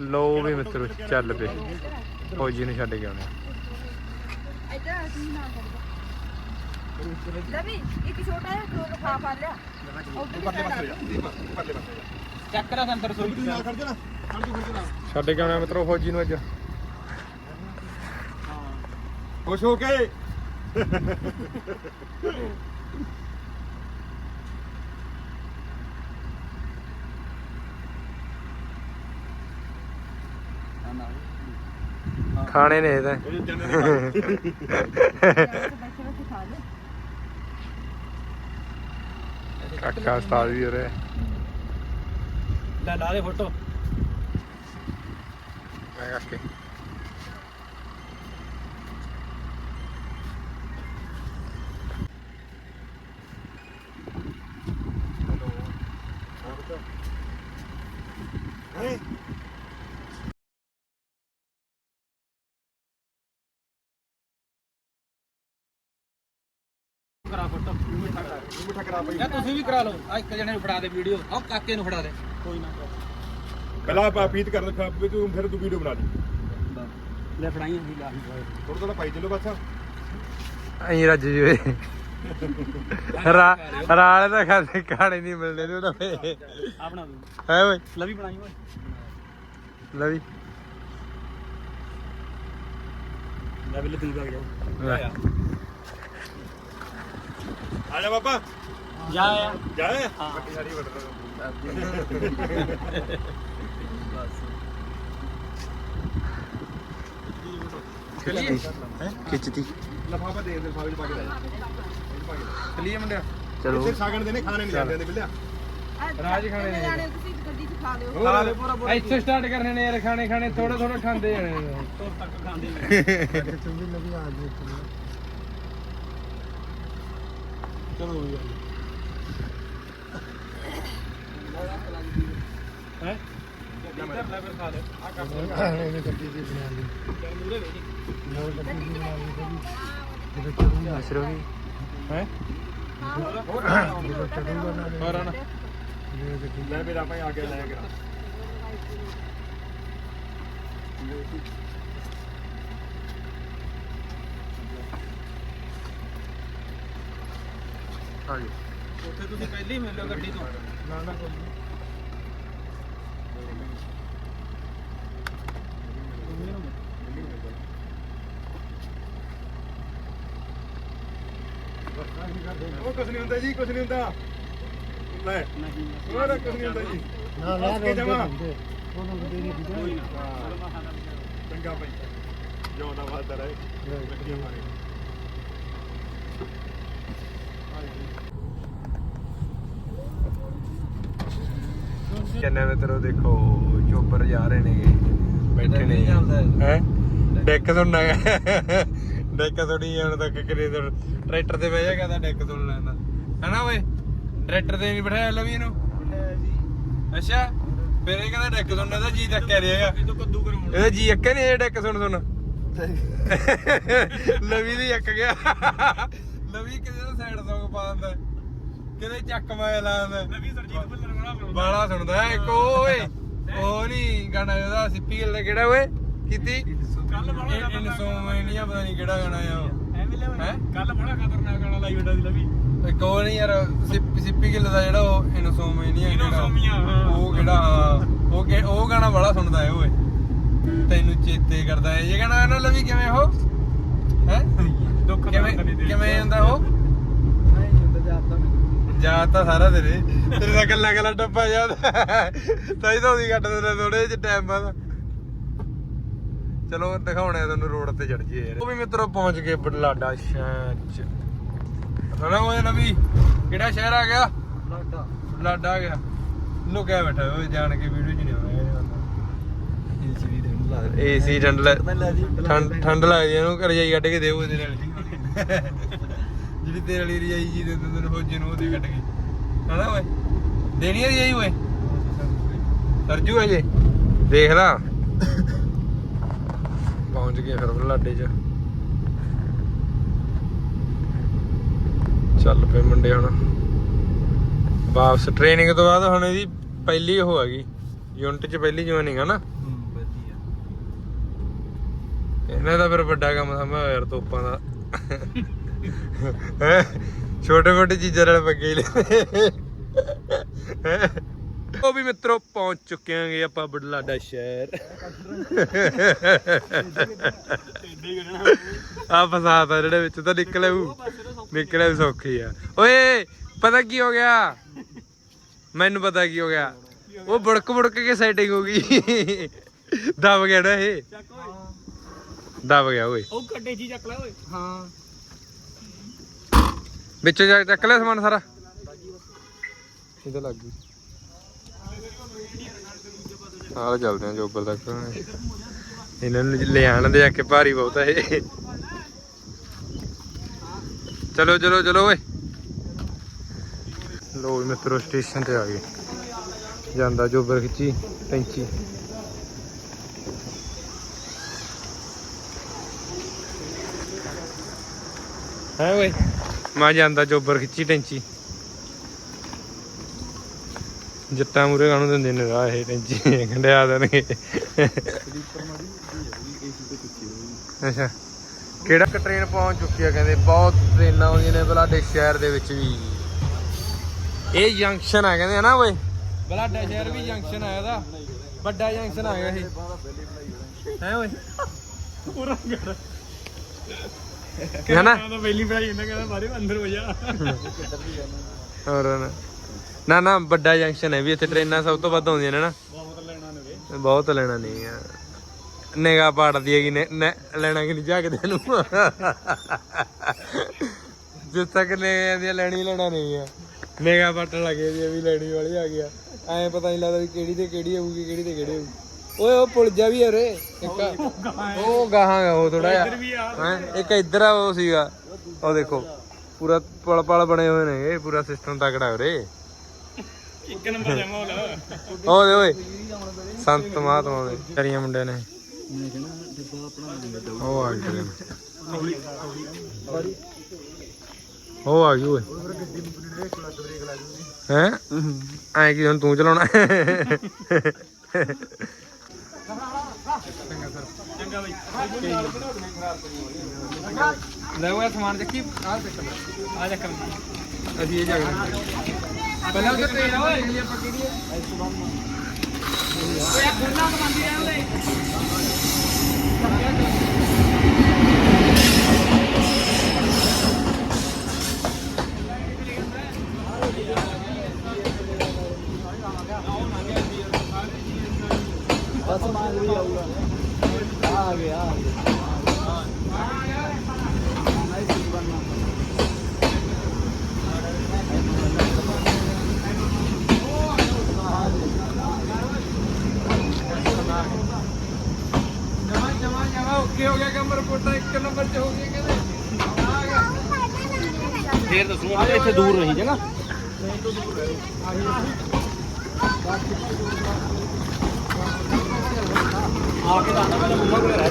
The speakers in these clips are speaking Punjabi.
ਲੋ ਵੀ ਮਿੱਤਰੋ ਚੱਲ ਪਏ। ਫੌਜੀ ਨੂੰ ਛੱਡ ਕੇ ਆਉਣੇ ਇੱਧਰ ਅਸੀਂ ਨਾ ਕਰਦਾ ਲਵੀ ਇੱਕ ਛੋਟਾ ਜਿਹਾ ਖਰੋ ਖਾ ਪਾ ਲਿਆ। ਉੱਧਰ ਵੀ ਪਰਲੇ ਤਾਂ ਪਾਸੇ ਜਾ ਪਰਲੇ ਪਾਸੇ ਜਾ ਚੱਕ ਰਾ ਅੰਦਰ ਸੋਈ। ਤੂੰ ਨਾਲ ਖੜ ਜਾ ਨਾ ਖੜ ਜਾ ਖੜ ਜਾ ਨਾ ਛੱਡ ਕੇ ਆਉਣੇ ਮਿੱਤਰੋ ਫੌਜੀ ਨੂੰ ਅੱਜ। ਖੁਸ਼ ਹੋ ਕੇ। ਖਾਣੇ ਨੇ ਇਹ ਤਾਂ। ਕਾਕਾ ਉਸਤਾਦ ਵੀ ਹੋ ਰਿਹਾ ਲੈ ਲਾ ਦੇ ਫੋਟੋ। ਮੈਂ ਕਾਕੇ ਕਰਾ ਪਈ ਜਾਂ ਤੁਸੀਂ ਵੀ ਕਰਾ ਲਓ। ਆ ਇੱਕ ਜਣੇ ਨੂੰ ਫੜਾ ਦੇ ਵੀਡੀਓ। ਆਹ ਕਾਕੇ ਨੂੰ ਫੜਾ ਦੇ। ਕੋਈ ਨਾ ਪਹਿਲਾਂ ਆਪਾਂ ਪੀਤ ਕਰ ਰੱਖਾ ਵੀ ਤੂੰ ਫਿਰ ਤੂੰ ਵੀਡੀਓ ਬਣਾ ਲਈ ਲੈ ਫੜਾਈਆਂ ਸੀ ਲਾ ਥੋੜਾ ਥੋੜਾ ਪਾਈ ਚੱਲੋ ਬਸ। ਅਹੀਂ ਰੱਜ ਰਾ ਰਾਲੇ ਤਾਂ ਖਾਦੇ ਖਾਣੇ ਨਹੀਂ ਮਿਲਦੇ ਨੇ ਉਹਦਾ ਫੇ। ਆਪਣਾ ਦੂੰ। ਹੈ ਓਏ। ਲਵੀ ਬਣਾਈ ਓਏ। ਲਵੀ ਲੈ ਵੀ ਤੁਸੀਂ ਵਗ ਜਾਓ। ਲੈ। ਆ ਜਾ ਬਾਬਾ। ਜਾ ਆ ਜਾ ਹਾਂ। ਵੱਡੀ ਸਾਰੀ ਵੱਡਾ ਖਿੱਚਤੀ। ਖਿੱਚਤੀ ਲਫਾਫਾ ਦੇ ਦੇ ਲਫਾਫੇ ਚ ਪਾ ਕੇ ਲੈ ਜਾ। ਚਲੀਏ ਮੁੰਡਿਆ। ਚਲੋ। ਚਲੋ ਸਾਗਣ ਦੇ ਨੇ ਖਾਣੇ ਨਹੀਂ ਜਾਂਦੇ ਨੇ ਬਿੱਲਿਆ। ਰਾਜ ਖਾਣੇ ਨੇ। ਜਾਣੇ ਤੁਸੀਂ ਗੱਡੀ 'ਚ ਖਾ ਲਿਓ। ਹੋਰ। ਇੱਥੇ ਸਟਾਰਟ ਕਰਨੇ ਨੇ ਯਾਰ ਖਾਣੇ ਖਾਣੇ ਥੋੜਾ ਥੋੜਾ ਖਾਂਦੇ ਜਾਣੇ ਨੇ ਤੋਰ ਤੱਕ ਖਾਂਦੇ ਨੇ। ਚਲੋ ਯਾਰ ਹੈ ਇੱਧਰ ਲੈ ਫਿਰ ਖਾ ਲੈ ਆ ਕਰ ਅਸ਼ਰੋ ਵੀ ਹੈ ਹੋਰ ਆਣਾ ਲੈ ਮੇਰਾ ਭਾਈ ਆ ਕੇ ਲੈ ਕੇ ਆ ਉੱਥੇ ਤੁਸੀਂ ਪਹਿਲੇ ਹੀ ਗੱਡੀ ਤੋਂ। ਨਾ ਨਾ, ਕੋਈ ਉਹ ਕੁਛ ਨਹੀਂ ਹੁੰਦਾ ਜੀ ਕੁਛ ਨਹੀਂ ਹੁੰਦਾ। ਲੈ ਨਹੀਂ ਹੋਰ ਕੁਛ ਨਹੀਂ ਹੁੰਦਾ ਜੀ। ਨਾ ਹੱਸ ਕੇ ਜਮਾਂ। ਉਹਨਾਂ ਨੂੰ ਦੇਣੀ ਕੋਈ ਨਾ। ਚੰਗਾ ਭਾਈ। ਜਿਉਂਦਾ ਵਾਦਾ ਰਹੇ। ਲੱਗੀਆਂ ਮਾਰੇ। ਕਿੰਨੇ ਮਿੱਤਰੋ ਦੇਖੋ ਚੋਬਰ ਜਾ ਰਹੇ ਨੇਗੇ ਬੈਠੇ ਨੇ। ਹੈ। ਡੈਕ ਸੁਣਨਾ ਹੈ। ਡੈਕ ਸੁਣੀ ਹੁਣ ਤੱਕ ਕਰੇ ਟਰੈਕਟਰ ਤੇ ਬਹਿ ਜਾਗਾ ਤਾਂ ਡੈਕ ਸੁਣ ਲੈਂਦਾ। ਹਨਾ ਓਏ? ਟਰੈਕਟਰ ਤੇ ਨਹੀਂ ਬਿਠਾਇਆ ਲਵੀ ਇਹਨੂੰ? ਅੱਛਾ? ਫਿਰ ਇਹ ਕਹਿੰਦਾ ਡੈਕ ਸੁਣਨਾ ਤਾਂ ਜੀ ਤੱਕ ਰਹੇਗਾ ਇਹ ਤੋਂ ਕੱਦੂ ਕਰਾਉਣਾ ਇਹਦਾ ਜੀ ਅੱਕੇ ਨਹੀਂ ਇਹ ਡੈਕ ਸੁਣ ਸੁਣ ਲਵੀ ਦੀ ਅੱਕ ਗਿਆ। ਲਵੀ ਕਿਸੇ ਦਾ ਸਾਈਡ ਸੌਂਗ ਪਾ ਦਿੰਦਾ। ਕਿਤੇ ਚੱਕ ਮਾਇਆ ਲਾ ਦਿੰਦਾ। ਨਵੀਂ ਸਰਜੀਤ ਭੁੱਲਰ ਵਾਲਾ ਬਾਲਾ ਸੁਣਦਾ ਹੈ ਇੱਕ ਓਏ। ਉਹ ਨਹੀਂ ਗਾਣਾ ਉਹਦਾ ਸਿੱਪੀ ਗਿੱਲ ਦਾ ਕਿਹੜਾ ਓਏ? ਕੀਤੀ? ਕੱਲ ਬੜਾ ਇਨਸੋਮਨੀਆ ਪਤਾ ਨਹੀਂ ਕਿਹੜਾ ਗਾਣਾ ਆ। ਉਹ। ਐਵੇਂ ਲੈ ਹੈਂ? ਕੱਲ ਬੜਾ ਖਤਰਨਾਕ ਗਾਣਾ ਲਾਈ ਬੈਠਾ ਸੀ ਲਵੀ। ਇੱਕ ਉਹ ਨਹੀਂ ਯਾਰ ਸਿੱਪੀ ਸਿੱਪੀ ਗਿੱਲ ਦਾ ਜਿਹੜਾ ਉਹ ਇਨਸੋਮਨੀਆ ਇਨਸੋਮਨੀਆ, ਹਾਂ। ਉਹ ਕਿਹੜਾ ਹਾਂ। ਉਹ ਕਿ- ਉਹ ਗਾਣਾ ਬੜਾ ਸੁਣਦਾ ਹੈ ਓਏ। ਤੈਨੂੰ ਚੇਤੇ ਕਰਦਾ ਹੈ ਇਹ ਗਾਣਾ ਇਹਨਾਂ ਲਵੀ ਕਿਵੇਂ ਉਹ? ਹੈ? ਦੁੱਖ ਕਿਵੇਂ ਕਿਵੇਂ ਹੁੰਦਾ ਉਹ? ਯਾਦ ਤਾਂ ਸਾਰਾ ਤੇਰੇ। ਤੇਰੇ ਦਾ ਗੱਲਾਂ ਗੱਲਾਂ ਡੱਬਾ ਯਾਦ। ਤਾਂ ਉਹਦੀ ਕੱਟ ਦਿੰਦੇ ਥੋੜੇ ਜਿਹੇ ਟਾਈਮ ਬਾਅਦ। ਚਲੋ ਦਿਖਾਉਣੇ ਆ ਤੁਹਾਨੂੰ ਰੋਡ ਤੇ ਚੜ ਜੀਏ ਯਾਰ। ਉਹ ਵੀ ਮਿੱਤਰੋ ਪਹੁੰਚ ਗਏ ਬਲਾਡਾ ਸ਼ਹਿਰ ਚ। ਹਣਾ ਉਹ ਨਵੀ? ਕਿਹੜਾ ਸ਼ਹਿਰ ਆ ਗਿਆ? ਬਲਾਡਾ। ਆ ਗਿਆ। ਲੁਕਿਆ ਬੈਠਾ ਉਹ ਜਾਣ ਕੇ ਵੀਡੀਓ ਚ ਨਹੀਂ ਆਉਣਾ ਏਸੀ ਠੰਡ ਲੱਗ ਠੰਡ ਠੰਡ ਲੱਗਦੀ ਆ ਇਹਨੂੰ ਰਜਾਈ ਕੱਢ ਕੇ ਦੇਵੋ ਤੇਰੇ ਵਾਲੀ ਜਿਹੜੀ ਤੇਰੇ ਵਾਲੀ ਰਜਾਈ ਜੀ ਦੇ ਦਿੰਦੇ ਨੇ ਫੌਜੀ ਨੂੰ ਉਹਦੀ ਕੱਢ ਕੇ। ਹਨਾ ਓਏ? ਦੇਣੀ ਰਜਾਈ ਓਏ? ਸਰਜੂ ਅਜੇ ਦੇਖ ਲਾ। ਪਹੁੰਚ ਗਏ ਫਿਰ ਬਲਾਡੇ 'ਚ। ਚੱਲ ਪਏ ਮੁੰਡੇ ਹੁਣ। ਵਾਪਸ ਟ੍ਰੇਨਿੰਗ ਤੋਂ ਬਾਅਦ ਹੁਣ ਇਹਦੀ ਪਹਿਲੀ ਉਹ ਹੈਗੀ ਯੂਨਿਟ 'ਚ ਪਹਿਲੀ ਜੁਆਇਨਿੰਗ ਹੈ ਨਾ ਇਹਨਾਂ ਦਾ ਫਿਰ ਵੱਡਾ ਕੰਮ ਸਮਝਿਆ ਯਾਰ ਤੋਪਾਂ ਦਾ। ਛੋਟੇ-ਛੋਟੇ ਚੀਜ਼ਾਂ ਨਾਲ ਪੱਗੇ ਲੈ ਉਹ ਵੀ ਮਿੱਤਰੋ ਪਹੁੰਚ ਚੁੱਕੇ ਆਂਗੇ ਆਪਾਂ ਬੜਲਾਡਾ ਸ਼ਹਿਰ। ਆ ਫਸਾਤਾ ਜਿਹੜੇ ਵਿੱਚ ਤਾਂ ਨਿਕਲੇ ਉਹ ਨਿਕਲੇ ਵੀ ਸੌਖੀ ਆ। ਓਏ ਪਤਾ ਕੀ ਹੋ ਗਿਆ? ਮੈਨੂੰ ਪਤਾ ਕੀ ਹੋ ਗਿਆ? ਉਹ ਬੜਕ ਬੜਕ ਕੇ ਸੈਟਿੰਗ ਹੋ ਗਈ। ਦਬ ਗਿਆ ਨਾ ਇਹ। ਦਬ ਗਿਆ ਓਏ। ਉਹ ਕੱਡੇ ਜੀ ਚੱਕ ਲੈ ਓਏ। ਹਾਂ। ਵਿੱਚੋਂ ਚੱਕ ਲਿਆ ਸਮਾਨ ਸਾਰਾ? ਇਹਦਾ ਲੱਗ ਗਈ। ਆਹ ਚੱਲਦੇ ਆ ਜੋਬਰ ਤੱਕ। ਇਹਨਾਂ ਨੂੰ ਲੈ ਦੇ ਜਾ ਕੇ ਭਾਰੀ ਬਹੁਤ ਹੈ ਇਹ। ਚਲੋ ਚਲੋ ਚਲੋ ਓਏ। ਲੋ ਮਿੱਤਰੋ ਸਟੇਸ਼ਨ ਤੇ ਆ ਗਏ। ਜਾਂਦਾ ਜੋਬਰ ਖਿੱਚੀ ਟੈਂਚੀ ਹੈ ਓਏ? ਮੈਂ ਜਾਂਦਾ ਜੋਬਰ ਖਿੱਚੀ ਟੈਂਚੀ ਜੱਟਾਂ ਮੂਰੇ ਕਾਹਨੂੰ ਦਿੰਦੇ ਨੇ ਰਾਹ ਇਹ ਟੈਂਚੀ ਖੰਡਿਆ ਦੇਣਗੇ। ਅੱਛਾ। ਕਿਹੜਾ ਕ ਟ੍ਰੇਨ ਪਹੁੰਚ ਚੁੱਕੀ ਆ ਕਹਿੰਦੇ ਬਹੁਤ ਟ੍ਰੇਨਾਂ ਆਉਂਦੀਆਂ ਨੇ ਬਲਾਡੇ ਸ਼ਹਿਰ ਦੇ ਵਿੱਚ ਵੀ। ਇਹ ਜੰਕਸ਼ਨ ਆ ਕਹਿੰਦੇ ਹਨਾ ਓਏ? ਬਲਾਡਾ ਸ਼ਹਿਰ ਵੀ ਜੰਕਸ਼ਨ ਆ ਇਹਦਾ। ਵੱਡਾ ਜੰਕਸ਼ਨ ਆ ਗਿਆ ਇਹ। ਹੈ ਓਏ? ਪੂਰਾ ਹਨਾ? ਤਾਂ ਪਹਿਲੀ ਪੜਾਈ ਇਹਨਾਂ ਕਹਿੰਦਾ ਬਾਰੇ ਅੰਦਰ ਹੋ ਜਾ। ਹੋਰ ਨਾ। ਨਾ ਨਾ ਵੱਡਾ ਜੰਕਸ਼ਨ ਹੈ ਵੀ ਇੱਥੇ ਟ੍ਰੇਨਾਂ ਸਭ ਤੋਂ ਵੱਧ ਆਉਂਦੀਆਂ ਨੇ ਨਾ। ਬਹੁਤ ਲੈਣਾ ਨਵੇ ਬਹੁਤ ਲੈਣਾ ਨਹੀਂ ਆ। ਨਿਗਾ ਪਾੜਦੀ ਹੈਗੀ ਨੇ ਨੇ- ਲੈਣਾ ਕਿ ਨਹੀਂ ਝਾਕਦੇ ਨੂੰ ਜਿੱਦ ਤੱਕ ਨੇ ਆਂਦੀ ਲੈਣੀ ਲੈਣਾ ਨਹੀਂ ਆ। ਨਿਗਾ ਪਾਟਣ ਲੱਗੇ ਜੀ ਵੀ ਲੈਣੀ ਵਾਲੀ ਆ ਗਿਆ ਐਂ ਪਤਾ ਨਹੀਂ ਲੱਗਦਾ ਵੀ ਕਿਹੜੀ ਤੇ ਕਿਹੜੀ ਆਊਗੀ ਕਿਹੜੀ ਤੇ ਕਿਹੜੀ ਆਊਗੀ ਓਏ ਉਹ ਪੁਲ ਜਾ ਵੀ ਰੇ ਇੱਕ ਉਹ ਗਾਹਾਂ ਉਹ ਥੋੜਾ ਜਿਹਾ। ਹੈਂ ਇੱਕ ਇੱਧਰ ਆ ਉਹ ਸੀਗਾ। ਉਹ ਦੇਖੋ ਪੂਰਾ ਪਲ ਪਲ ਬਣੇ ਹੋਏ ਨੇ ਇਹ ਪੂਰਾ ਸਿਸਟਮ ਤਕੜਾ ਉਰੇ। ਇੱਕ ਨੰਬਰ ਜਮਾ ਹੋ ਲਾ ਓਏ ਓਏ ਸੰਤ ਮਹਾਤਮਾ ਦੇ। ਚਰੀਆਂ ਮੁੰਡੇ ਨੇ। ਉਹ ਆ ਗਏ। ਉਹ ਆ ਗਈ ਓਏ। ਹੈ? ਐ ਕੀ ਹੁਣ ਤੂੰ ਚਲਾਉਣਾ? ਚੰਗਾ ਬਈ। ਲੈ ਉਹ ਸਮਾਨ ਚੱਕੀ ਆ ਚੱਕ ਆ ਜਾ ਕਰ ਅਸੀਂ ਇਹ ਜਗ੍ਹਾ ਪਹਿਲਾਂ ਉਹ ਟ੍ਰੇਨ ਓਏ। ਆਪਾਂ ਕਿਹੜੀ ਹੈ ਓਏ ਖੁੱਲਾ ਕਮਾਂਦੀ ਰਹਿ ਓਏ ਜਮਾ ਜਮਾ ਜਮਾ ਓਕੇ ਹੋ ਗਿਆ ਕੰਮ ਰਿਪੋਰਟਾਂ ਇੱਕ ਨੰਬਰ 'ਚ ਹੋ ਗਈ ਕਹਿੰਦੇ ਆ ਗਿਆ ਫੇਰ ਦੱਸੂਗਾ ਇੱਥੇ ਦੂਰ ਰਹੀ ਜਗਾ ਆ ਕੇ ਦੱਸਦਾ ਪਹਿਲਾਂ ਮੰਮਾ ਕੋਲੇ ਰਹਿ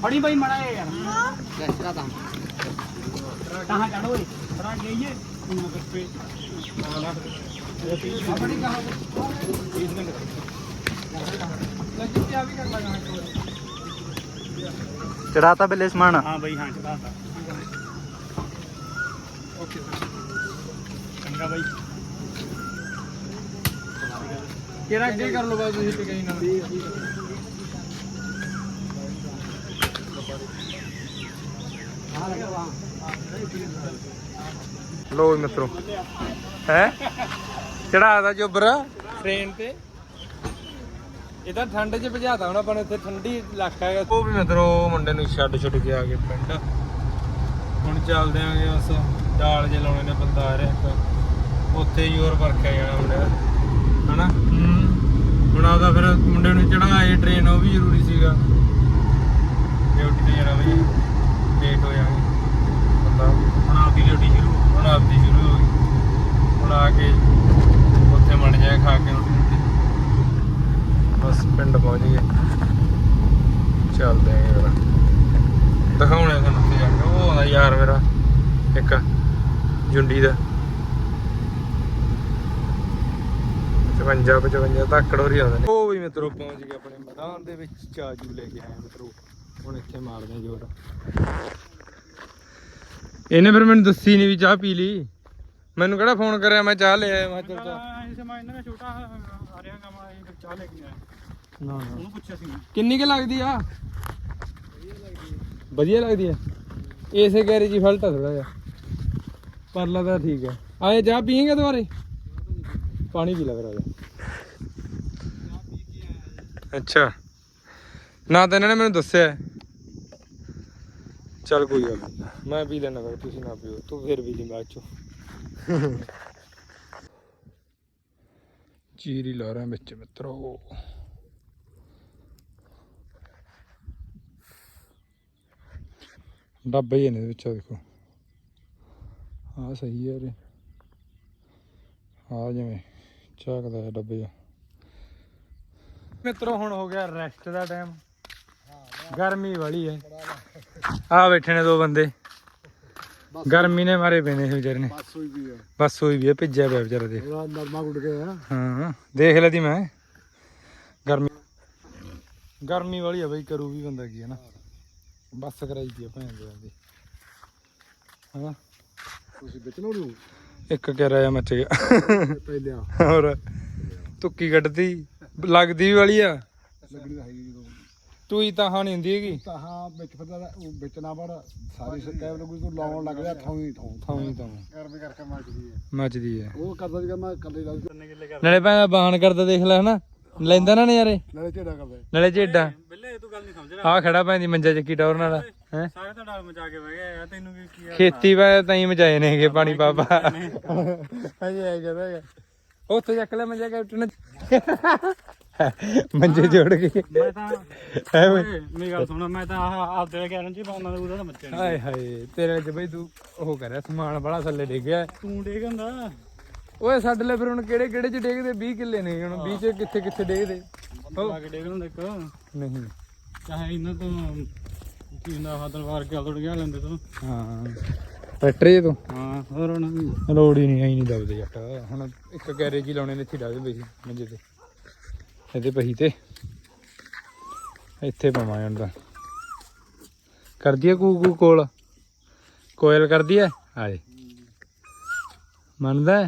ਫੜੀ ਬਈ ਮੜਾ ਯਾਰ ਕੈਸਰਾ ਤਾਂ ਕਹਾਂ ਚੜੋ ਏ ਥੋੜਾ ਗਈਏ ਉਹਨਾਂ ਦੇ ਪੇ ਆਲਾ ਆਪਣੀ ਕਹਾ ਇਸ ਨੇ ਲੱਗੀ ਤੇ ਆ ਵੀ ਕਰ ਲਗਾ ਚੜਾਤਾ ਬਿੱਲੇ ਸਮਾਨ? ਹਾਂ ਬਈ ਹਾਂ ਚੜਾਤਾ। ਓਕੇ ਚੰਗਾ ਬਈ। ਕਿਹੜਾ ਕੀ ਕਰ ਲੋ ਬਾਈ ਤੁਸੀਂ ਤੇ ਕਹੀ ਨਾ ਆ ਲਗਾ ਵਾਹ ਲੋ ਮਿੱਤਰੋ। ਹੈ? ਚੜਾਦਾ ਜੋਬਰ ਟ੍ਰੇਨ ਤੇ। ਇਹ ਤਾਂ ਠੰਡ 'ਚ ਭਜਾਤਾ ਹੁਣ ਆਪਾਂ ਇੱਥੇ ਠੰਡੀ ਇਲਾਕਾ ਹੈਗਾ। ਉਹ ਵੀ ਮਿੱਤਰੋ ਮੁੰਡੇ ਨੂੰ ਛੱਡ ਛੁੱਟ ਕੇ ਆ ਗਏ ਪਿੰਡ। ਹੁਣ ਚੱਲਦੇ ਆਂਗੇ ਬਸ ਦਾਲ ਜੇ ਲਾਉਣੇ ਨੇ ਬੰਦਾ ਆ ਰਿਹਾ ਇੱਕ ਉੱਥੇ ਹੀ ਹੋਰ ਵਰਕ ਆ ਜਾਣਾ ਮੁੰਡੇ ਦਾ। ਹਨਾ? ਹੁਣ ਆਦਾ ਫਿਰ ਮੁੰਡੇ ਨੂੰ ਚੜਾਏ ਟ੍ਰੇਨ ਉਹ ਵੀ ਜ਼ਰੂਰੀ ਸੀਗਾ। ਡਿਊਟੀ ਤੇ ਜਾਣਾ ਬਈ ਲੇਟ ਹੋ ਕਰਦਾ। ਹੁਣ ਆਪਦੀ ਡਿਊਟੀ ਸ਼ੁਰੂ ਹੁਣ ਆਪਦੀ ਸ਼ੁਰੂ ਹੋ ਗਈ। ਹੁਣ ਆ ਕੇ ਉੱਥੇ ਮੜ ਜਾਏ ਖਾ ਕੇ ਰੋਟੀ ਰੋਟੀ। ਬਸ ਪਿੰਡ ਪਹੁੰਚ ਗਏ। ਚੱਲਦੇ ਆਂ ਯਾਰ ਦਿਖਾਉਣੇ ਤੁਹਾਨੂੰ ਤੇ ਜਾ ਉਹ ਆਉਂਦਾ ਯਾਰ ਮੇਰਾ, ਇੱਕ ਜੁੰਡੀ ਦਾ। 55 55 ਤੱਕ ਹੋ ਆਉਂਦੇ ਨੇ। ਉਹ ਵੀ ਮਿੱਤਰੋ ਪਹੁੰਚ ਗਏ ਆਪਣੇ ਮੈਦਾਨ ਦੇ ਵਿੱਚ। ਚਾਜੂ ਲੈ ਕੇ ਆਏ ਮਿੱਤਰੋ। ਹੁਣ ਇੱਥੇ ਮਾਰਦੇ ਜੋਰ। ਇਹਨੇ ਫਿਰ ਮੈਨੂੰ ਦੱਸੀ ਨਹੀਂ ਵੀ ਚਾਹ ਪੀ ਲਈ। ਮੈਨੂੰ ਕਿਹੜਾ ਫੋਨ ਕਰਿਆ ਮੈਂ ਚਾਹ ਲੈ ਆਇਆ ਮੈਂ ਚੱਲ ਚਾਹ ਇਸ ਮੈਂ ਇਹਨਾਂ ਦਾ ਛੋਟਾ ਆ ਰਿਹਾ ਕੰਮ ਆ ਇਹ ਚਾਹ ਲੈ ਕੇ ਆਇਆ। ਨਾ ਨਾ। ਉਹਨੂੰ ਪੁੱਛਿਆ ਸੀ ਮੈਂ। ਕਿੰਨੀ ਕੁ ਲੱਗਦੀ ਆ? ਵਧੀਆ ਲੱਗਦੀ ਆ। ਇਸੇ ਗੈਰੇਜ ਹੀ ਫਲਟ ਆ ਥੋੜਾ ਜਿਹਾ। ਪਰਲਾ ਤਾਂ ਠੀਕ ਹੈ ਆਏ ਚਾਹ ਪੀਏਗਾ ਦੁਬਾਰੇ? ਪਾਣੀ ਪੀ ਲੈ ਫਿਰ ਆ ਜਾ। ਅੱਛਾ। ਨਾ ਤਾਂ ਇਹਨਾਂ ਨੇ ਮੈਨੂੰ ਦੱਸਿਆ। ਚੱਲ ਕੋਈ ਗੱਲ ਨੀ। ਮੈਂ ਪੀ ਲੈਣਾ ਫਿਰ ਤੁਸੀਂ ਨਾ ਪੀਓ। ਤੂੰ ਫਿਰ ਵੀ ਲਈ ਬਾਅਦ ਚੋਂ। ਚੀਰੀ ਲਾ ਰਿਹਾ ਵਿੱਚ ਮਿੱਤਰੋ। ਡੱਬੇ ਹੀ ਨੇ ਇਹਦੇ ਵਿੱਚ ਆਹ ਦੇਖੋ। ਆਹ ਸਹੀ ਹੈ ਰੇ ਆ ਜਿਵੇਂ ਝਾਕਦਾ ਹੈ ਡੱਬੇ ਆ ਮਿੱਤਰੋ ਹੁਣ ਹੋ ਗਿਆ ਰੈਸਟ ਦਾ ਟਾਈਮ ਗਰਮੀ ਵਾਲੀ ਹੈ। ਆ ਬੈਠੇ ਨੇ ਦੋ ਬੰਦੇ। ਗਰਮੀ ਨੇ ਮਾਰੇ ਪਏ ਨੇ ਵਿਚਾਰੇ ਨੇ। ਬਸ ਹੋਈ ਵੀ ਹੈ ਬਸ ਹੋਈ ਵੀ ਹੈ ਭਿੱਜਿਆ ਪਿਆ ਵਿਚਾਰਾ ਦੇ ਨਰਮਾ ਗਿਆ ਹਾਂ ਦੇਖ ਮੈਂ। ਗਰਮੀ ਗਰਮੀ ਵਾਲੀ ਆ ਬਈ ਕਰੂ ਵੀ ਬੰਦਾ ਕੀ ਹੈ ਨਾ ਬੱਸ ਕਰਾਈ ਦੀ ਆ ਭੈਣ ਦੇ ਹਾਂ ਤੁਸੀਂ ਵਿੱਚ ਨਾ ਇੱਕ ਕਿਰਾਇਆ ਮੱਚ ਗਿਆ। ਪਹਿਲੇ ਆ ਹੋਰ। ਤੁੱਕੀ ਕੱਢਦੀ ਲੱਗਦੀ ਵਾਲੀ ਆ। ਲੱਗਣੀ ਤਾਂ ਹੈਗੀ ਜਦੋਂ। ਤੂੰ ਹੀ ਤਾਂ ਹਾਣੀ ਹੁੰਦੀ ਹੈਗੀ। ਤਾਂ ਹਾਂ ਵਿੱਚ ਫਿਰਦਾ ਤਾਂ ਉਹ ਵਿੱਚ ਨਾ ਵੜ ਸਾਰੀ ਕੈਮਰੇ ਕੋਈ ਤੂੰ ਲਾਉਣ ਲੱਗ ਗਿਆ ਥਾਂ ਹੀ ਥਾਂ ਥਾਂ ਹੀ ਤਾਂ ਗਰਮੀ ਕਰਕੇ ਮੱਚਦੀ ਹੈ। ਮੱਚਦੀ ਹੈ। ਉਹ ਕਰਦਾ ਸੀਗਾ ਮੈਂ ਕੱਲੇ ਲਾ ਨਾਲੇ ਭੈਣ ਦਾ ਬਾਹਨ ਕਰਦਾ ਦੇਖ ਲੈ ਹਨਾ। ਲੈਂਦਾ ਨਾ ਨਜ਼ਾਰੇ। ਨਾਲੇ ਝੇੜਾ ਕਰਦਾ ਨਾਲੇ ਝੇਡਾ। ਬਿੱਲੇ ਤੂੰ ਗੱਲ ਨਹੀਂ ਸਮਝ ਰਿਹਾ। ਆ ਖੜਾ ਭੈਣ ਦੀ ਮੰਜਾ ਚੱਕੀ ਟੌਰ ਨਾਲ। ਹੈ? ਸਾਰੇ ਤਾਂ ਡਾਲ ਮਚਾ ਕੇ ਬਹਿ ਗਏ ਆ ਤੈਨੂੰ ਕੀ ਕੀ ਖੇਤੀ ਵਾ ਤਾਂ ਹੀ ਮਚਾਏ ਨੇਗੇ ਪਾਣੀ ਪਾਪਾ ਅਜੇ ਆਇਆ ਕਹਦਾ ਉੱਥੇ ਚੱਕ ਲੈ ਮੰਜਾ ਕੈਪਟਨ। ਮੰਜੇ ਜੋੜ ਕੇ। ਮੈਂ ਤਾਂ ਮੇਰੀ ਗੱਲ ਸੁਣ ਮੈਂ ਤਾਂ ਆਹ ਆਪਦੇ ਗੈਰਨ ਚ ਪਾਉਣਾ ਉਹਦਾ ਤਾਂ ਨਹੀਂ ਹਾਏ ਹਾਏ ਤੇਰੇ ਚ ਬਈ ਤੂੰ ਉਹ ਕਰਿਆ ਸਮਾਨ ਬੜਾ ਥੱਲੇ ਡਿੱਗ ਗਿਆ। ਤੂੰ ਡੇਗ ਹੁੰਦਾ ਓਏ ਛੱਡ ਲੈ ਫਿਰ ਹੁਣ ਕਿਹੜੇ ਕਿਹੜੇ ਚ ਡਿੱਗਦੇ? 20 ਕਿੱਲੇ ਨੇ ਹੁਣ 20 ਚ ਕਿੱਥੇ ਕਿੱਥੇ ਡਿੱਗਦੇ? ਲਾ ਕੇ ਡੇਗ ਹੁੰਦਾ ਇੱਕ। ਨਹੀਂ। ਚਾਹੇ ਇਹਨਾਂ ਤੋਂ ਕੀ ਨਾ ਹੱਥ ਵਾਰ ਕੇ ਉੜ ਗਿਆ ਲੈਂਦੇ ਤੂੰ। ਹਾਂ। ਫੈਕਟਰੀ ਤੋਂ? ਹਾਂ ਹੋਰ ਹੁਣ? ਲੋੜ ਹੀ ਨਹੀਂ ਆਈ ਨਹੀਂ ਦਬਦੇ ਜੱਟ। ਹੁਣ ਇੱਕ ਗੈਰੇਜ ਹੀ ਲਾਉਣੇ ਨੇ ਇੱਥੇ ਡਾਦੇ ਸੀ ਮੰਜੇ ਤੇ। ਇਹਦੇ ਪਹੀ ਤੇ। ਇੱਥੇ ਪਵਾਂ ਹੁਣ ਕਰਦੀ ਆ ਕੂ ਕੂ ਕੋਲ? ਕੋਇਲ ਕਰਦੀ ਐ ਆਏ। ਮੰਨਦਾ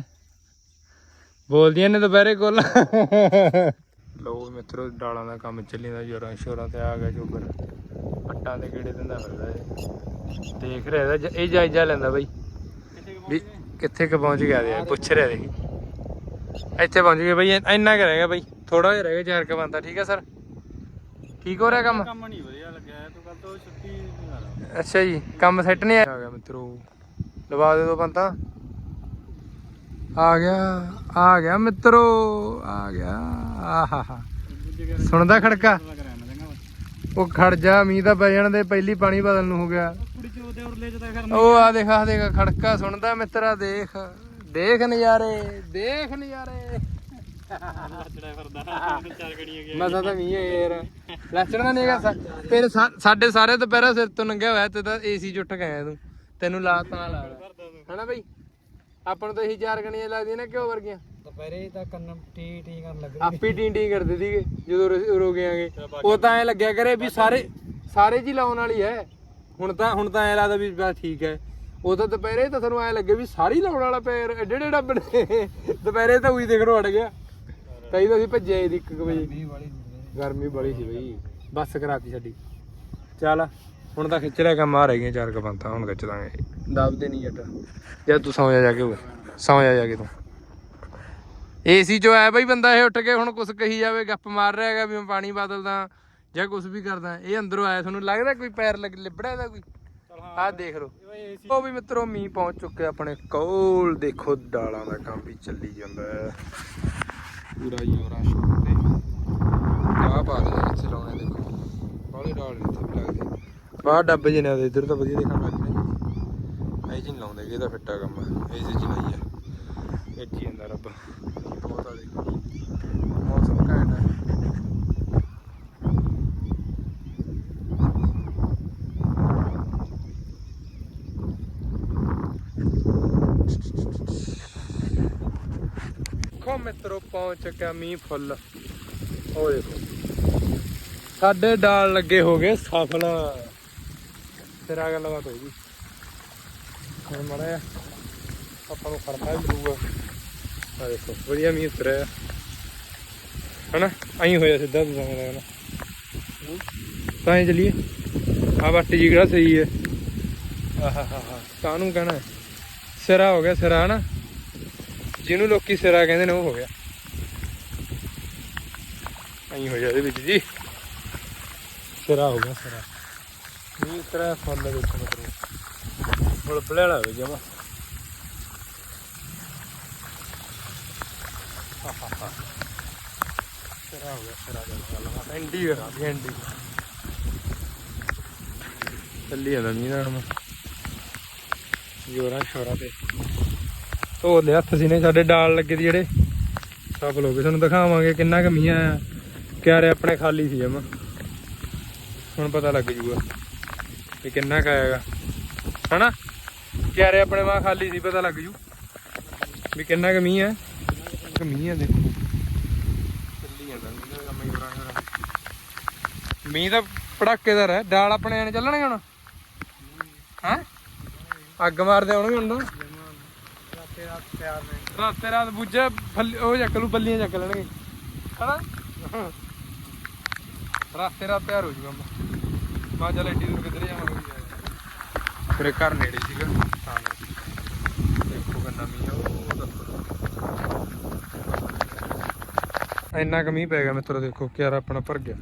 ਬੋਲਦੀਆਂ ਨੇ ਦੁਪਹਿਰੇ ਕੋਲ। ਲੋ ਮਿੱਤਰੋ, ਡਾਲਾਂ ਦਾ ਕੰਮ ਚੱਲੀ ਜਾਂਦਾ, ਜੋਰਾਂ ਸ਼ੋਰਾਂ ਤੇ ਆ ਗਿਆ ਜੋਗਰ ਪੱਟਾਂ ਦੇ ਕਿਹੜੇ ਦਿੰਦਾ ਫਿਰਦਾ ਦੇਖ ਰਿਹਾ ਇਹਦਾ, ਇਹ ਜਾਇਜ਼ਾ ਲੈਂਦਾ ਬਈ। ਵੀ ਕਿੱਥੇ ਕ ਪਹੁੰਚ ਗਿਆ ਦੇ ਪੁੱਛ ਰਿਹਾ ਦੇ ਇੱਥੇ ਪਹੁੰਚ ਗਏ ਬਈ, ਇੰਨਾ ਕੁ ਗਿਆ ਬਈ। ਥੋੜਾ ਜਿਹਾ ਰਹਿ ਗਿਆ ਚਾਰ ਕ ਬੰਦਾ ਠੀਕ ਹੈ ਸਰ? ਠੀਕ ਹੋ ਰਿਹਾ ਕੰਮ? ਕੰਮ ਨਹੀਂ ਵਧੀਆ ਲੱਗਿਆ ਤੂੰ ਕੱਲ ਤੋਂ ਛੁੱਟੀ ਨਹੀਂ ਲਾ ਅੱਛਾ ਜੀ ਕੰਮ ਸੈੱਟ ਨਹੀਂ ਆ ਗਿਆ ਮਿੱਤਰੋ। ਲਵਾ ਦੇ ਦੋ ਬੰਦਾ। ਆ ਗਿਆ ਆ ਗਿਆ ਮਿੱਤਰੋ ਆ ਗਿਆ। ਆਹਾਹਾ। ਸੁਣਦਾ ਖੜਕਾ? ਉਹ ਖੜ ਜਾ ਮੀਂਹ ਤਾਂ ਪੈ ਜਾਣ ਦੇ ਪਹਿਲੀ ਪਾਣੀ ਬਦਲ ਨੂੰ ਹੋ ਗਿਆ। ਉਹ ਆ ਦੇਖ ਆ ਦੇਖ ਖੜਕਾ ਸੁਣਦਾ ਮਿੱਤਰਾ ਦੇਖ। ਦੇਖ ਨਜ਼ਾਰੇ ਦੇਖ ਨਜ਼ਾਰੇ। ਲੱਚੜਾ ਫਿਰਦਾ ਚਾਰ ਗੜੀਆਂ ਗਿਆ ਮਜ਼ਾ ਤਾਂ ਮੀਂਹ ਹੈ ਯਾਰ ਲੱਚਣਾ ਨਹੀਂਗਾ ਤੇਰੇ ਸਾ- ਸਾਡੇ ਸਾਰੇ ਦੁਪਹਿਰਾ ਸਿਰ ਤੋਂ ਲੰਘਿਆ ਹੋਇਆ ਤੇ ਤਾਂ ਏਸੀ ਕੇ ਆਇਆ ਤੂੰ। ਤੈਨੂੰ ਲਾ ਤਾਂ ਲਾ ਹਨਾ ਬਈ? ਆਪਾਂ ਨੂੰ ਤਾਂ ਇਹੀ ਚਾਰ ਗਣੀਆਂ ਲੱਗਦੀਆਂ ਨੇ ਕਿਉਂ ਵਰਗੀਆਂ। ਦੁਪਹਿਰੇ ਤਾਂ ਕੰਨ ਟੀ ਟੀ ਕਰਨ ਲੱਗ ਆਪੀ ਟੀ ਟੀ ਕਰਦੇ ਸੀਗੇ ਜਦੋਂ ਰੋ- ਰੋ ਗਏ ਆਂਗੇ ਉਹ ਤਾਂ ਐ ਲੱਗਿਆ ਕਰੇ ਵੀ ਸਾਰੇ ਸਾਰੇ ਜੀ ਲਾਉਣ ਵਾਲੀ ਹੈ। ਹੁਣ ਤਾਂ ਹੁਣ ਤਾਂ ਐ ਲੱਗਦਾ ਵੀ ਬਸ ਠੀਕ ਹੈ। ਉਹ ਤਾਂ ਦੁਪਹਿਰੇ ਤਾਂ ਤੁਹਾਨੂੰ ਐ ਲੱਗੇ ਵੀ ਸਾਰੀ ਲਾਉਣ ਵਾਲਾ ਪੈਰ ਐਡੇ ਐਡੇ ਡੱਬ ਨੇ। ਦੁਪਹਿਰੇ ਤਾਂ ਉਹੀ ਦੇਖਣੋਂ ਅੜ ਗਿਆ। ਕਈ ਤਾਂ ਅਸੀਂ ਭੱਜੇ ਦੀ 1 ਵਜੇ। ਗਰਮੀ ਬੜੀ ਸੀ ਬਈ। ਬੱਸ ਕਰਾਤੀ ਸਾਡੀ। ਚੱਲ ਹੁਣ ਤਾਂ ਖਿੱਚ ਰਿਹਾ ਕੰਮ ਆ ਰਹਿ ਗਈਆਂ ਚਾਰ ਕਪੰਤਾ ਹੁਣ ਖਿੱਚ ਦਾਂਗੇ। ਦੱਬਦੇ ਨਹੀਂ ਜੱਟ। ਜਦ ਤੂੰ ਸੌਂ ਜਾ ਜਾ ਕੇ ਸੌਂ ਜਾ ਜਾ ਕੇ ਤੂੰ। ਏਸੀ ਚੋਂ ਆਇਆ ਬਈ ਬੰਦਾ ਇਹ ਉੱਠ ਕੇ ਹੁਣ ਕੁਛ ਕਹੀ ਜਾਵੇ ਗੱਪ ਮਾਰ ਰਿਹਾ ਹੈਗਾ ਵੀ ਮੈਂ ਪਾਣੀ ਬਦਲਦਾ ਜਾਂ ਕੁਛ ਵੀ ਕਰਦਾ। ਇਹ ਅੰਦਰੋਂ ਆਇਆ ਤੁਹਾਨੂੰ ਲੱਗਦਾ ਕੋਈ ਪੈਰ ਲੱਗ ਲਿਬੜਿਆ ਇਹਦਾ ਕੋਈ? ਆਹ ਦੇਖ ਲਓ। ਉਹ ਵੀ ਮਿੱਤਰੋ ਮੀਂਹ ਪਹੁੰਚ ਚੁੱਕੇ ਆਪਣੇ ਕੋਲ। ਦੇਖੋ ਡਾਲਾਂ ਦਾ ਕੰਮ ਵੀ ਚੱਲੀ ਜਾਂਦਾ ਹੈ। ਪੂਰਾ ਜੋਰਾਂ ਸ਼ੋਰ ਤੇ ਆਹ ਪਾ ਦੇ ਇੱਥੇ ਲਾਉਣੇ ਦੇਖੋ। ਬਾਹਲੇ ਡਾਲ ਇੱਥੇ ਵੀ ਲੱਗਦੇ। ਬਾਹਰ ਡੱਬੇ ਜਿਹੇ ਨੇ ਉਹਦੇ, ਇੱਧਰ ਤਾਂ ਵਧੀਆ ਦੇਖਣ ਲੱਗ ਨੇ। ਇਹ ਜੀ ਨੀ ਲਾਉਂਦੇ ਕਿ ਇਹਦਾ ਫਿੱਟਾ ਕੰਮ ਹੈ ਇਹ ਜੀ ਲਾਈ ਹੈ ਵਿੱਚ ਹੀ ਰੱਬ। ਬਹੁਤ ਆ ਦੇਖੋ ਮੌਸਮ ਘੈਂਟ ਹੈ ਦੇਖੋ ਮਿੱਤਰੋ, ਪਹੁੰਚ ਚੁੱਕਿਆ ਮੀਂਹ ਫੁੱਲ। ਉਹ ਦੇਖੋ। ਸਾਡੇ ਡਾਲ ਲੱਗੇ ਹੋ ਗਏ ਸਫਲ। ਤੇਰਾ ਗੱਲਬਾਤ ਹੋ ਗਈ ਹੁਣ ਮੜਾ ਆਪਾਂ ਨੂੰ ਖੜਨਾ ਵੀ ਪਊਗਾ। ਆ ਦੇਖੋ, ਵਧੀਆ ਮੀਂਹ ਉਤਰਿਆ। ਹਨਾ? ਐਂ ਹੋਇਆ ਸਿੱਧਾ ਤੁਸੀਂ ਸਮਝ ਤਾਂ ਹੀ ਚਲੀਏ। ਆ ਬੱਟ ਜੀ ਕਿਹੜਾ ਸਹੀ ਹੈ। ਆਹਾਹਾ ਕਾਹਨੂੰ ਕਹਿਣਾ ਸਿਰਾ ਹੋ ਗਿਆ ਸਿਰਾ ਨਾ ਜਿਹਨੂੰ ਲੋਕੀ ਸਿਰਾ ਕਹਿੰਦੇ ਨੇ ਉਹ ਹੋ ਗਿਆ। ਐਂ ਹੋ ਜਾ ਇਹਦੇ ਵਿੱਚ ਜੀ। ਸਿਰਾ ਹੋ ਗਿਆ ਸਿਰਾ। ਇਹ ਤਰ੍ਹਾਂ ਫੁੱਲ ਦੇ ਵਿੱਚ ਮਤਲਬ। ਬੁਲਬਲੇ ਵਾਲਾ ਹੋ ਜਮਾ। ਸਿਰਾ ਹੋ ਗਿਆ ਸਿਰਾ ਦਾ ਗੱਲ ਐਂਡੀ ਕਰਾ ਦੀ ਐਂਡੀ ਚੱਲੀ ਜਾਂਦਾ ਨਹੀਂ ਨਾ ਹੁਣ। ਜੋਰਾਂ ਸ਼ੋਰਾਂ ਤੇ। ਧੋ ਲਿਆ ਹੱਥ ਸੀ ਨੇ, ਸਾਡੇ ਡਾਲ ਲੱਗੇ ਦੀ ਜਿਹੜੇ। ਸਫਲ ਹੋ ਗਏ ਤੁਹਾਨੂੰ ਦਿਖਾਵਾਂਗੇ ਕਿੰਨਾ ਕੁ ਮੀਂਹ ਆਇਆ। ਕਿਆਰੇ ਆਪਣੇ ਖਾਲੀ ਸੀ ਜਮਾ। ਹੁਣ ਪਤਾ ਲੱਗ ਜੂਗਾ ਵੀ ਕਿੰਨਾ ਕੁ ਆਏਗਾ ਹਨਾ? ਕਿਆਰੇ ਆਪਣੇ ਮਾਂ ਖਾਲੀ ਸੀ, ਪਤਾ ਲੱਗ ਜੂ ਵੀ ਕਿੰਨਾ ਕੁ ਮੀਂਹ ਹੈ ਕਿ ਮੀਂਹ ਹੈ ਦੇਖੋ। ਚੱਲੀ ਜਾਂਦਾ, ਮੀਂਹ ਦਾ ਕੰਮ ਮੀਂਹ ਤਾਂ ਪੜਾਕੇਦਾਰ ਹੈ ਡਾਲ ਆਪਣੇ ਆਣੇ ਚੱਲਣਗੇ ਹੁਣ? ਹੈ? ਅੱਗ ਮਾਰਦੇ ਆਉਣਗੇ ਹੁਣ ਤਾਂ। ਰਾਤੇ ਰਾਤ ਪਿਆਰ ਨੇ ਰਾਤੇ ਰਾਤ ਬੁੱਝੇ ਫੱਲੀ ਉਹ ਚੱਕ ਲੂ ਬੱਲੀਆਂ ਚੱਕ ਲੈਣਗੇ। ਹਨਾ? ਰਾਤੇ ਰਾਤ ਤਿਆਰ ਹੋ ਜੂਗਾ ਮਾ ਚੱਲ ਐਡੀ ਦੂਰ ਕਿੱਧਰ ਜਾਵਾਂਗੇ? ਤੇਰੇ ਘਰ ਨੇੜੇ ਸੀਗਾ। ਤਾਂ ਕਰਕੇ। ਦੇਖੋ ਕਿੰਨਾ ਮੀਂਹ ਆ, ਉਹ ਦੇਖੋ। ਇੰਨਾ ਕੁ ਮੀਂਹ ਪੈ ਗਿਆ ਮਿੱਤਰੋ ਦੇਖੋ ਕਿਆਰਾ ਆਪਣਾ ਭਰ ਗਿਆ।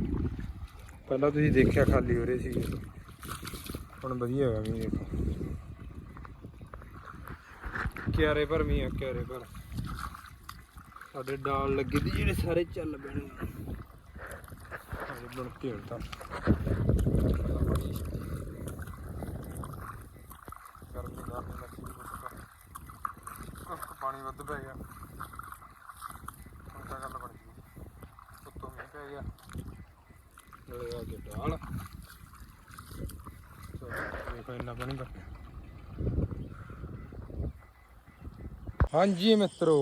ਪਹਿਲਾਂ ਤੁਸੀਂ ਦੇਖਿਆ ਖਾਲੀ ਹੋ ਰਹੇ ਸੀਗੇ। ਹੁਣ ਵਧੀਆ ਹੈਗਾ ਮੀਂਹ ਦੇਖੋ। ਕਿਆਰੇ ਪਰ ਮੀਂਹ ਆ, ਕਿਆਰੇ ਭਰ। ਸਾਡੇ ਡਾਲ ਲੱਗੇ ਦੀ ਜਿਹੜੇ ਸਾਰੇ ਚੱਲ ਪੈਣੇ ਹਾਂ ਬਣ ਕੇ ਹੁਣ ਗਰਮੀ ਦਾ ਆਪਣਾ ਕੁਛ ਪਾਣੀ ਵੱਧ ਪੈ ਗਿਆ। ਹੁਣ ਗੱਲ ਬਣ ਗਈ। ਉੱਤੋਂ ਮੀਂਹ ਪੈ ਗਿਆ। ਨਾਲੇ ਆ ਕੇ ਡਾਲ। ਚਲੋ, ਦੇਖੋ ਇੰਨਾ ਪਾਣੀ ਭਰ ਗਿਆ ਹਾਂਜੀ ਮਿੱਤਰੋ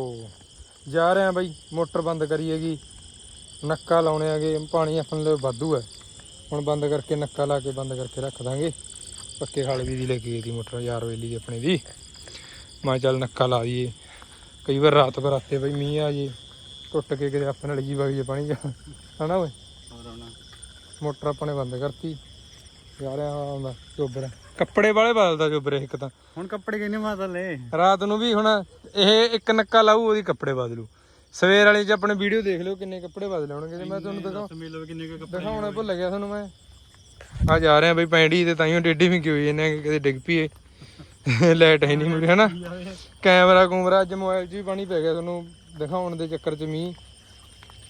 ਜਾ ਰਹੇ ਆ ਬਾਈ ਮੋਟਰ ਬੰਦ ਕਰੀਏਗੀ ਨੱਕਾ ਲਾਉਣੇ ਆਗੇ ਪਾਣੀ ਆਪਣੇ ਲਈ ਵਾਧੂ ਹੈ। ਹੁਣ ਬੰਦ ਕਰਕੇ ਨੱਕਾ ਲਾ ਕੇ ਬੰਦ ਕਰਕੇ ਰੱਖ ਦਾਂਗੇ। ਪੱਕੇ ਖਾਲ ਵੀ ਦੀ ਲੈ ਕੇ ਗਈ ਦੀ ਮੋਟਰ ਯਾਰ ਵੇਲੀ ਦੀ ਆਪਣੀ ਦੀ। ਮੈਂ ਚੱਲ ਨੱਕਾ ਲਾ ਦਈਏ ਕਈ ਵਾਰ ਰਾਤ ਬਰਾਤੇ ਬਈ ਮੀਂਹ ਆ ਜੇ ਟੁੱਟ ਕੇ ਕਿਤੇ ਆਪਣੇ ਵਗ ਜੇ ਪਾਣੀ ਚ ਹਨਾ ਓਏ? ਮੋਟਰ ਆਪਾਂ ਨੇ ਬੰਦ ਕਰਤੀ। ਜਾ ਰਿਹਾ ਆਉਂਦਾ ਚੋਬਰ। ਕੱਪੜੇ ਵਾਲੇ ਬਦਲਦਾ ਚੋਬਰ ਇੱਕ ਤਾਂ। ਹੁਣ ਕੱਪੜੇ ਕਿੰਨੇ ਮਾਤਾ ਲੈ ਰਾਤ ਨੂੰ ਵੀ ਹੁਣ ਇਹ ਇੱਕ ਨੱਕਾ ਲਾਊ ਉਹਦੀ ਕੱਪੜੇ ਬਦਲੂ। ਸਵੇਰ ਵਾਲੇ ਚ ਆਪਣੇ ਵੀਡੀਓ ਦੇਖ ਲਿਓ ਕਿੰਨੇ ਕੱਪੜੇ ਬਦਲੇ ਹੋਣਗੇ ਜੇ ਮੈਂ ਤੁਹਾਨੂੰ ਦਿਖਾਉ ਮਿਲੋ ਕਿੰਨੇ ਕੁ ਕੱਪੜੇ ਦਿਖਾਉਣਾ ਭੁੱਲ ਗਿਆ ਤੁਹਾਨੂੰ ਮੈਂ। ਆ ਜਾ ਰਹੇ ਆ ਬਈ ਪੈਂਡੀ ਤੇ ਤਾਈਓ ਡੇਢੀ ਵੀ ਹੋਈ ਇਹਨੇ ਕਿਤੇ ਡਿੱਗ ਪਈਏ। ਲਾਈਟ ਹੈ ਨਹੀਂ ਮੁਰੇ ਹਨਾ ਕੈਮਰਾ ਕੂਮਰਾ ਅੱਜ ਮੋਬਾਈਲ 'ਚ ਵੀ ਪਾਣੀ ਪੈ ਗਿਆ ਤੁਹਾਨੂੰ ਦਿਖਾਉਣ ਦੇ ਚੱਕਰ 'ਚ ਮੀਂਹ।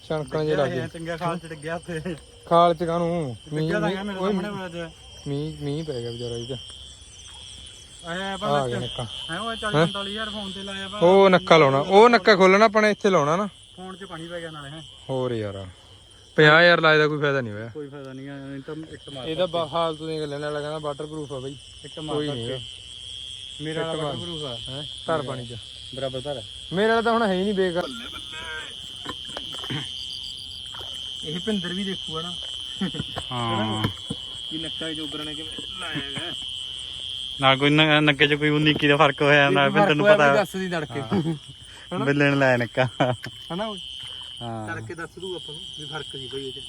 ਛਣਕਾਂ ਜੇ ਲੱਗ ਚੰਗਾ ਖਾਲ ਚ ਡਿੱਗਿਆ ਉੱਥੇ। ਖਾਲ 'ਚ ਕਾਹਨੂੰ? ਮੀਂਹ ਡਿੱਗਿਆ ਮੀਂਹ ਮੀਂਹ ਪੈ ਗਿਆ ਵਿਚਾਰਾ ਇਹਦਾ। ਆਇਆ ਆ ਗਿਆ ਨੱਕਾ। ਹੈ ਉਹ 40 45000 ਫੋਨ ਤੇ ਲਾਇਆ ਵਾ। ਉਹ ਨੱਕਾ ਲਾਉਣਾ। ਉਹ ਨੱਕਾ ਖੋਲਣਾ ਆਪਣੇ ਇੱਥੇ ਲਾਉਣਾ ਨਾ। ਫੋਨ 'ਚ ਪਾਣੀ ਪੈ ਗਿਆ ਨਾਲੇ ਹੈ। ਹੋਰ ਯਾਰ 50000 ਲਾਏ ਦਾ ਕੋਈ ਫਾਇਦਾ ਨਹੀਂ ਹੋਇਆ। ਕੋਈ ਫਾਇਦਾ ਨਹੀਂ ਹੈ ਤਾਂ ਇੱਕ ਮਾਰ ਇਹਦਾ ਬਾ- ਫਾਲਤੂ ਦੀਆਂ ਗੱਲਾਂ ਨਾਲ ਕਹਿੰਦਾ ਵਾਟਰਪ੍ਰੂਫ ਆ ਬਈ। ਇੱਕ ਕੋਈ ਮਾਰ ਨਹੀਂ ਹੈਗਾ। ਮੇਰਾ ਇੱਕ ਵਾਲਾ ਮਾਰ। ਪ੍ਰੂਫ ਆ। ਹੈ? ਧਰ ਪਾਣੀ ਚ। ਬਰਾਬਰ ਧਰ ਮੇਰੇ ਵਾਲਾ ਤਾਂ ਹੁਣ ਹੈ ਹੀ ਨਹੀਂ ਬੇਕਾਰ। ਇਹ ਭਿੰਦਰ ਵੀ ਦੇਖੂਗਾ ਨਾ। ਹਾਂ। ਕਿ ਨੱਕਾ ਨੇ ਕਿਵੇਂ ਲਾਇਆ ਹੈਗਾ? ਨਾਲ ਕੋਈ ਨ- ਨੱਕੇ 'ਚ ਕੋਈ 19 ਕੀ ਦਾ ਫ਼ਰਕ ਹੋਇਆ ਨਾਲ ਫਿਰ ਤੈਨੂੰ ਪਤਾ। ਦੱਸ ਦੀ ਤੜਕੇ। ਬਿੱਲੇ ਨੇ ਲਾਇਆ ਨੱਕਾ। ਹਨਾ ਓਏ? ਹਾਂ। ਤੜਕੇ ਦੱਸ ਦੂ ਆਪਾਂ ਨੂੰ ਵੀ ਫ਼ਰਕ ਸੀ ਬਈ ਚ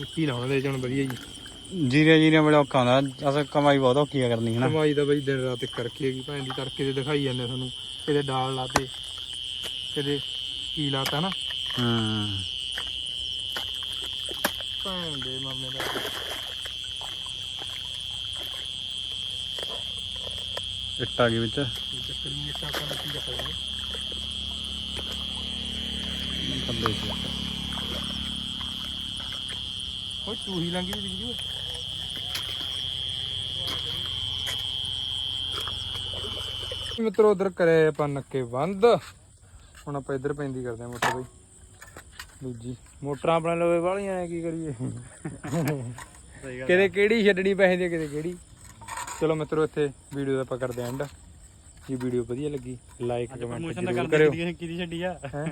ਮਿੱਟੀ ਲਾਉਣ ਦੇ ਜਣ ਵਧੀਆ ਜੀ। ਜੀਰੇ ਜੀਰੇ ਬੜਾ ਔਖਾ ਹੁੰਦਾ। ਅਸਲ ਕਮਾਈ ਬਹੁਤ ਔਖੀ ਆ ਕਰਨੀ ਹੈ ਨਾ ਕਮਾਈ ਦਾ ਬਈ ਦਿਨ ਰਾਤ ਇੱਕ ਕਰਕੇ ਹੈਗੀ ਭੈਣ ਦੀ ਤੜਕੇ ਦੇ ਦਿਖਾਈ ਜਾਂਦੇ ਤੁਹਾਨੂੰ। ਕਿਤੇ ਡਾਲ ਲਾਤੇ ਕਿਤੇ ਕੀ ਲਾਤਾ ਨਾ। ਹਾਂ। ਭੈਣ ਦੇ ਮਾਮੇ ਦਾ। ਇੱਟ ਆ ਗਈ ਵਿੱਚ। ਚੱਕਰ ਨਹੀਂ ਇਸ ਆਪਾਂ ਨੂੰ ਕੀ ਚੱਕਰ ਹੈ ਥੱਲੇ ਸੀ। ਓਏ ਚੂਹੀ ਲੰਗੀ ਵੀ ਦਿਖਦੀ ਓਏ ਮਿੱਤਰੋ ਉਧਰ ਕਰੇ ਆਪਾਂ ਨੱਕੇ ਬੰਦ। ਹੁਣ ਆਪਾਂ ਇੱਧਰ ਪੈਂਦੀ ਕਰਦੇ ਆ ਮੋਟਰ ਬਈ। ਦੂਜੀ। ਮੋਟਰਾਂ ਆਪਣੇ ਲਵੇ ਵਾਲੀਆਂ ਐ ਕੀ ਕਰੀਏ? ਸਹੀ ਕਿਤੇ ਕਿਹੜੀ ਛੱਡਣੀ ਪੈਂਦੀ ਹੈ ਕਿਤੇ ਕਿਹੜੀ? ਚਲੋ ਮਿੱਤਰੋ ਇੱਥੇ ਵੀਡੀਓ ਦਾ ਆਪਾਂ ਕਰਦੇ ਐਂਡ ਜੇ ਵੀਡੀਓ ਵਧੀਆ ਲੱਗੀ। ਲਾਈਕ ਕਮੈਂਟ ਪ੍ਰਮੋਸ਼ਨ ਤਾਂ ਜ਼ਰੂਰ ਕਰਦੇ ਕਰਿਓ। ਕਿਹਦੀ ਕਿਹਦੀ ਛੱਡੀ ਆ? ਹੈਂ?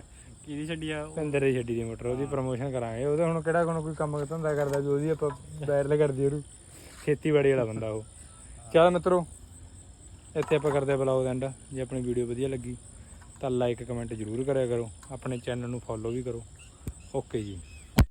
ਕਿਹਦੀ ਛੱਡੀ ਆ? ਉਹ ਅੰਦਰ ਹੀ ਛੱਡੀ ਦੀ ਮੋਟਰ ਉਹਦੀ ਪ੍ਰਮੋਸ਼ਨ ਕਰਾਂਗੇ। ਉਹਦਾ ਹੁਣ ਕਿਹੜਾ ਹੁਣ ਕੋਈ ਕੰਮ ਧੰਦਾ ਕਰਦਾ ਵੀ ਉਹਦੀ ਆਪਾਂ ਵਾਇਰਲ ਕਰ ਦਈਏ ਉਹਨੂੰ। ਖੇਤੀਬਾੜੀ ਵਾਲਾ ਬੰਦਾ ਉਹ। ਚੱਲ ਮਿੱਤਰੋ ਇੱਥੇ ਆਪਾਂ ਕਰਦੇ ਬਲੌਗ ਐਂਡ ਜੇ ਆਪਣੀ ਵੀਡੀਓ ਵਧੀਆ ਲੱਗੀ ਤਾਂ ਲਾਈਕ ਕਮੈਂਟ ਜ਼ਰੂਰ ਕਰਿਆ ਕਰੋ। ਆਪਣੇ ਚੈਨਲ ਨੂੰ ਫੋਲੋ ਵੀ ਕਰੋ। ਓਕੇ ਜੀ